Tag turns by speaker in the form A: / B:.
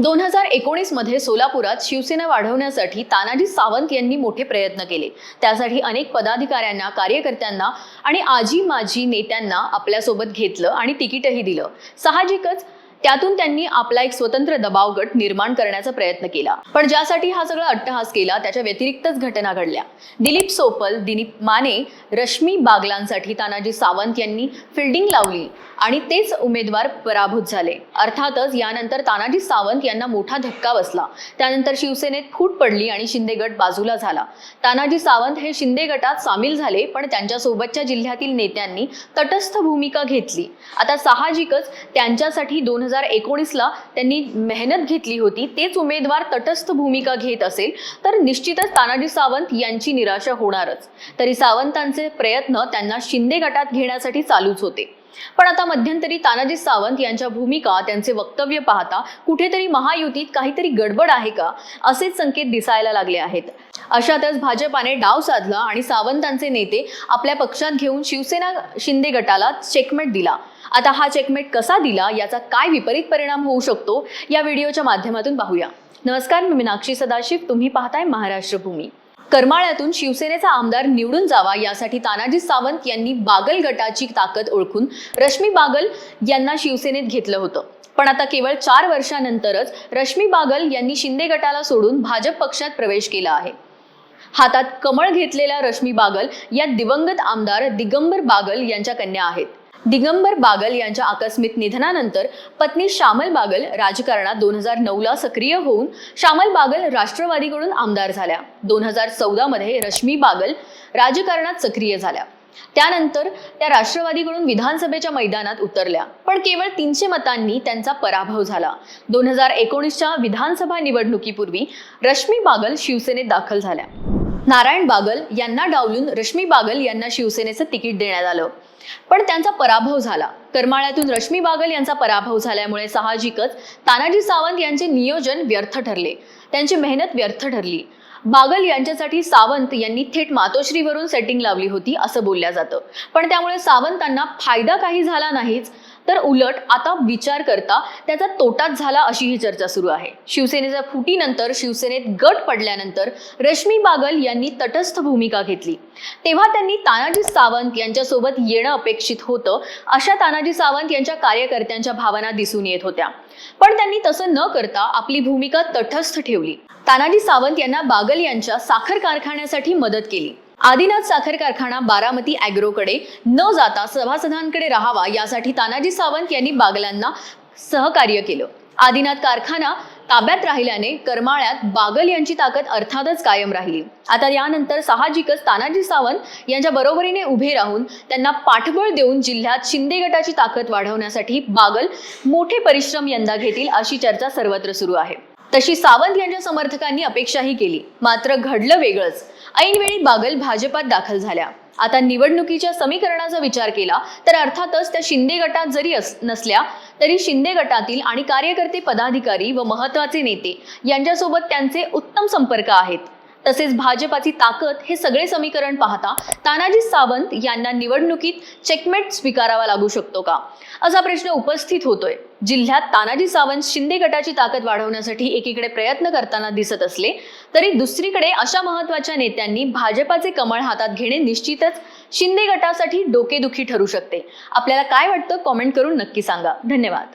A: दोन हजार एकोणीसमध्ये सोलापुरात शिवसेना वाढवण्यासाठी तानाजी सावंत यांनी मोठे प्रयत्न केले. त्यासाठी अनेक पदाधिकाऱ्यांना कार्यकर्त्यांना आणि आजी माजी नेत्यांना आपल्यासोबत घेतलं आणि तिकीटही दिलं. साहजिकच त्यातून त्यांनी आपला एक स्वतंत्र दबाव गट निर्माण करण्याचा प्रयत्न केला. पण ज्यासाठी हा सगळा अट्टहास केला त्याच्या व्यतिरिक्तच घटना घडल्या. दिलीप सोपल दिलीप माने रश्मी बागलांसाठी तानाजी सावंत यांनी फिल्डिंग लावली आणि तेच उमेदवार पराभूत झाले. अर्थातच यानंतर तानाजी सावंत यांना मोठा धक्का बसला. त्यानंतर शिवसेनेत फूट पडली आणि शिंदे गट बाजूला झाला. तानाजी सावंत हे शिंदे गटात सामील झाले पण त्यांच्यासोबतच्या जिल्ह्यातील नेत्यांनी तटस्थ भूमिका घेतली. आता साहजिकच त्यांच्यासाठी दोन हजार एकोणीसला त्यांनी मेहनत घेतली होती. तेच उमेदवार तटस्थ भूमिका घेत असेल तर निश्चितच तानाजी सावंत यांची निराशा होणारच. तरी सावंतांचे प्रयत्न त्यांना शिंदे गटात घेण्यासाठी चालूच होते. पण आता मध्यंतरी तानाजी सावंत यांच्या भूमिका त्यांचे वक्तव्य पाहता कुठेतरी महायुतीत काहीतरी गडबड आहे का असेच संकेत दिसायला लागले आहेत. अशातच भाजपाने डाव साधला आणि सावंतांचे नेते आपल्या पक्षात घेऊन शिवसेना शिंदे गटाला चेकमेट दिला. आता हा चेकमेट कसा दिला याचा काय विपरीत परिणाम होऊ शकतो या व्हिडिओच्या माध्यमातून पाहूया. नमस्कार मी मीनाक्षी सदाशिव. तुम्ही पाहताय महाराष्ट्र भूमी. करमाळ्यातून शिवसेनेचा आमदार निवडून जावा यासाठी तानाजी सावंत यांनी बागल गटाची ताकद ओळखून रश्मी बागल यांना शिवसेनेत घेतलं होतं. पण आता केवळ चार वर्षानंतरच रश्मी बागल यांनी शिंदे गटाला सोडून भाजप पक्षात प्रवेश केला आहे. हातात कमळ घेतलेल्या रश्मी बागल या दिवंगत आमदार दिगंबर बागल यांच्या कन्या आहेत. दिगंबर बागल यांच्या आकस्मिक निधनानंतर पत्नी श्यामल बागल राजकारणात दोन हजार नऊला सक्रिय होऊन श्यामल बागल राष्ट्रवादीकडून आमदार झाल्या. दोन हजार चौदामध्ये रश्मी बागल राजकारणात सक्रिय झाल्या. त्यानंतर त्या राष्ट्रवादीकडून विधानसभेच्या मैदानात उतरल्या. पण केवळ तीनशे मतांनी त्यांचा पराभव झाला. दोन हजार एकोणीसच्या विधानसभा निवडणुकीपूर्वी रश्मी बागल शिवसेनेत दाखल झाल्या. नारायण बागल यांना डावलून रश्मी बागल यांना शिवसेनेचं तिकीट देण्यात आलं. पण त्यांचा पराभव झाला. करमाळ्यातून रश्मी बागल यांचा पराभव झाल्यामुळे साहजिकच तानाजी सावंत यांचे नियोजन व्यर्थ ठरले. त्यांची मेहनत व्यर्थ ठरली. बागल यांच्यासाठी सावंत यांनी थेट मातोश्रीवरून सेटिंग लावली होती असं बोलल्या जातं. पण त्यामुळे सावंतांना फायदा काही झाला नाहीच. तर उलट आता विचार करता त्याचा तोटाच झाला अशी ही चर्चा सुरू आहे. शिवसेनेच्या फुटीनंतर शिवसेनेत गट पडल्यानंतर रश्मी बागल यांनी तटस्थ भूमिका घेतली. तेव्हा त्यांनी तानाजी सावंत यांच्यासोबत येणं अपेक्षित होतं अशा तानाजी सावंत यांच्या कार्यकर्त्यांच्या भावना दिसून येत होत्या. पण त्यांनी तसं न करता आपली भूमिका तटस्थ ठेवली. तानाजी सावंत यांना बागल यांच्या साखर कारखान्यासाठी मदत केली. आदिनाथ साखर कारखाना बारामती अॅग्रोकडे न जाता सभासदांकडे राहावा यासाठी तानाजी सावंत यांनी बागलांना सहकार्य केलं. आदिनाथ कारखाना ताब्यात राहिल्याने करमाळ्यात बागल यांची ताकद अर्थातच कायम राहिली. आता यानंतर साहजिकच तानाजी सावंत यांच्या बरोबरीने उभे राहून त्यांना पाठबळ देऊन जिल्ह्यात शिंदे गटाची ताकद वाढवण्यासाठी बागल मोठे परिश्रम यंदा घेतील अशी चर्चा सर्वत्र सुरू आहे. तशी सावंत यांच्या समर्थकांनी अपेक्षाही केली. मात्र घडलं वेगळंच. ऐनवेळी बागल भाजपात दाखल झाल्या. आता निवडणुकीच्या समीकरणाचा विचार केला तर अर्थातच त्या शिंदे गटात जरी अस नसल्या तरी शिंदे गटातील आणि कार्यकर्ते पदाधिकारी व महत्त्वाचे नेते यांच्यासोबत त्यांचे उत्तम संपर्क आहेत. तसेच भाजपाची ताकद हे सगळे समीकरण पाहता तानाजी सावंत यांना निवडणुकीत चेकमेट स्वीकारावा लागू शकतो का? असा प्रश्न उपस्थित होतोय. जिल्ह्यात तानाजी सावंत शिंदे गटाची ताकद वाढवण्यासाठी एकीकडे प्रयत्न करताना दिसत असले तरी दुसरीकडे अशा महत्त्वाच्या नेत्यांनी भाजपाचे कमळ हातात घेणे निश्चितच शिंदे गटासाठी डोकेदुखी ठरू शकते. आपल्याला काय वाटतं? कॉमेंट करून नक्की सांगा. धन्यवाद.